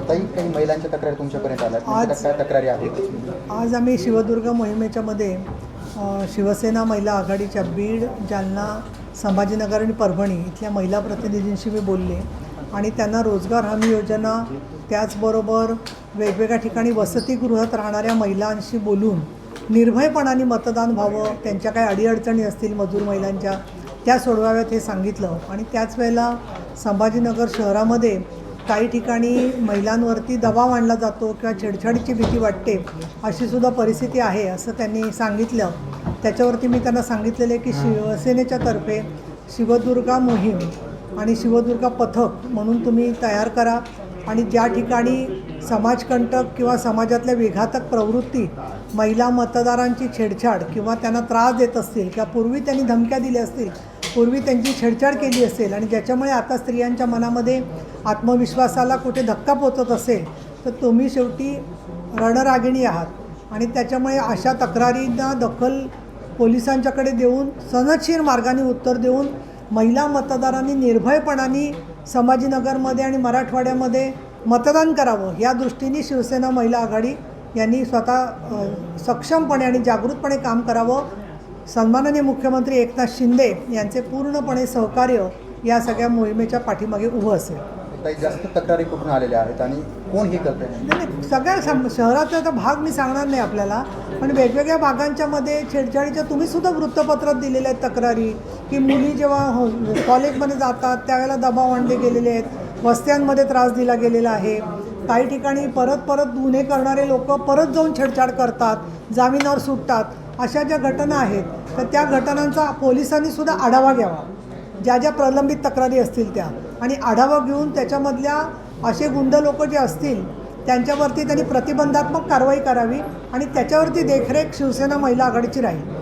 ताई काही महिलांच्या तक्रारी तुमच्यापर्यंत आल्या आज- तुमच्या काय तक्रारी आहेत. आज आम्ही शिवदुर्ग मोहिमेच्या मध्ये अ, शिवसेना महिला आघाडीच्या बीड जालना संभाजीनगर आणि परभणी इथल्या महिला प्रतिनिधींशी मी बोलले. आणि त्यांना रोजगार हमी योजना त्याचबरोबर वेगवेगळ्या ठिकाणी वसतिगृहात राहणाऱ्या महिलांशी बोलून निर्भयपणाने मतदान व्हावं त्यांच्या काही अडीअडचणी असतील मजूर महिलांच्या त्या सोडवाव्यात हे सांगितलं. आणि त्याच वेळेला संभाजीनगर शहरामध्ये काही ठिकाणी महिलांवरती दबाव आणला जातो किंवा छेडछाडीची भीती वाटते अशी सुद्धा परिस्थिती आहे असं त्यांनी सांगितलं. त्याच्यावरती मी त्यांना सांगितलेलं आहे की शिवसेनेच्या तर्फे शिवदुर्गा मोहीम आणि शिवदुर्गा पथक म्हणून तुम्ही तयार करा आणि ज्या ठिकाणी समाजकंटक किंवा समाजातल्या विघातक प्रवृत्ती महिला मतदारांची छेडछाड किंवा त्यांना त्रास देत असतील किंवा पूर्वी त्यांनी धमक्या दिल्या असतील पूर्वी त्यांची छेडछाड केली असेल आणि ज्याच्यामुळे आता स्त्रियांच्या मनामध्ये आत्मविश्वासाला कुठे धक्का पोचत असेल तर तुम्ही शेवटी रणरागिणी आहात. आणि त्याच्यामुळे अशा तक्रारींना दखल पोलिसांच्याकडे देऊन सनदशीर मार्गाने उत्तर देऊन महिला मतदारांनी निर्भयपणाने संभाजीनगरमध्ये आणि मराठवाड्यामध्ये मतदान करावं या दृष्टीने शिवसेना महिला आघाडी यांनी स्वतः सक्षमपणे आणि जागृतपणे काम करावं सन्माननीय मुख्यमंत्री एकनाथ शिंदे यांचे पूर्णपणे सहकार्य या सगळ्या मोहिमेच्या पाठीमागे उभं असेल. जास्त तक्रारी कुठून आलेल्या आहेत आणि कोण हे करतंय? नाही नाही सगळ्या सम शहराचा तर भाग मी सांगणार नाही आपल्याला पण वेगवेगळ्या भागांच्या मध्ये छेडछाडीच्या तुम्ही सुद्धा वृत्तपत्रात दिलेल्या आहेत तक्रारी की मुली जेव्हा हो कॉलेजमध्ये जातात त्यावेळेला दबाव आणले गेलेले आहेत वस्त्यांमध्ये त्रास दिला गेलेला आहे काही ठिकाणी परत परत गुन्हे करणारे लोक परत जाऊन छेडछाड करतात जामिनावर सुटतात अशा ज्या घटना आहेत तर त्या घटनांचा पोलिसांनी सुद्धा आढावा घ्यावा. ज्या ज्या प्रलंबित तक्रारी असतील त्या. आणि आढावा घेऊन त्याच्यामधल्या असे गुंड लोक जे असतील त्यांच्यावरती त्यांनी प्रतिबंधात्मक कारवाई करावी आणि त्याच्यावरती देखरेख शिवसेना महिला आघाडीची राहील.